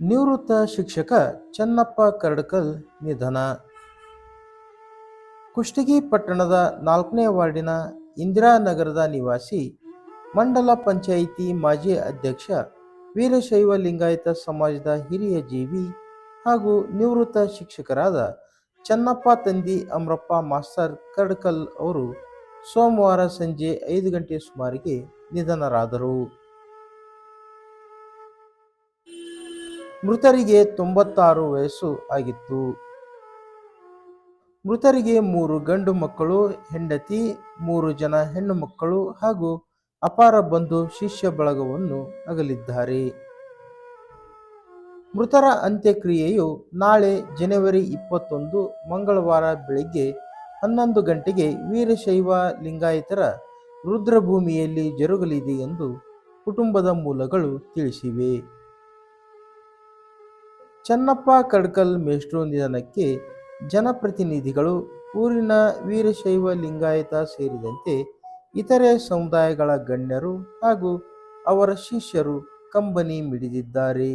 ನಿವೃತ್ತ ಶಿಕ್ಷಕ ಚನ್ನಪ್ಪ ಕರಡ್ಕಲ್ ನಿಧನ. ಕುಷ್ಟಗಿ ಪಟ್ಟಣದ ನಾಲ್ಕನೇ ವಾರ್ಡಿನ ಇಂದಿರಾನಗರದ ನಿವಾಸಿ, ಮಂಡಲ ಪಂಚಾಯಿತಿ ಮಾಜಿ ಅಧ್ಯಕ್ಷ, ವೀರಶೈವ ಲಿಂಗಾಯತ ಸಮಾಜದ ಹಿರಿಯ ಜೀವಿ ಹಾಗೂ ನಿವೃತ್ತ ಶಿಕ್ಷಕರಾದ ಚನ್ನಪ್ಪ ತಂದಿ ಅಮ್ರಪ್ಪ ಮಾಸ್ತರ್ ಕರ್ಡ್ಕಲ್ ಅವರು ಸೋಮವಾರ ಸಂಜೆ ಐದು ಗಂಟೆ ಸುಮಾರಿಗೆ ನಿಧನರಾದರು. ಮೃತರಿಗೆ ತೊಂಬತ್ತಾರು ವಯಸ್ಸು ಆಗಿತ್ತು. ಮೃತರಿಗೆ ಮೂರು ಗಂಡು ಮಕ್ಕಳು, ಹೆಂಡತಿ, ಮೂರು ಜನ ಹೆಣ್ಣು ಮಕ್ಕಳು ಹಾಗೂ ಅಪಾರ ಬಂಧು ಶಿಷ್ಯ ಬಳಗವನ್ನು ಅಗಲಿದ್ದಾರೆ. ಮೃತರ ಅಂತ್ಯಕ್ರಿಯೆಯು ನಾಳೆ ಜನವರಿ ಇಪ್ಪತ್ತೊಂದು, ಮಂಗಳವಾರ ಬೆಳಿಗ್ಗೆ ಹನ್ನೊಂದು ಗಂಟೆಗೆ ವೀರಶೈವ ಲಿಂಗಾಯತರ ರುದ್ರಭೂಮಿಯಲ್ಲಿ ಜರುಗಲಿದೆ ಎಂದು ಕುಟುಂಬದ ಮೂಲಗಳು ತಿಳಿಸಿವೆ. ಚನ್ನಪ್ಪ ಕಡ್ಕಲ್ ಮೇಷ್ಟ್ರು ನಿಧನಕ್ಕೆ ಜನಪ್ರತಿನಿಧಿಗಳು ಊರಿನ ವೀರಶೈವ ಲಿಂಗಾಯತ ಸೇರಿದಂತೆ ಇತರೆ ಸಮುದಾಯಗಳ ಗಣ್ಯರು ಹಾಗೂ ಅವರ ಶಿಷ್ಯರು ಕಂಬನಿ ಮಿಡಿದಿದ್ದಾರೆ.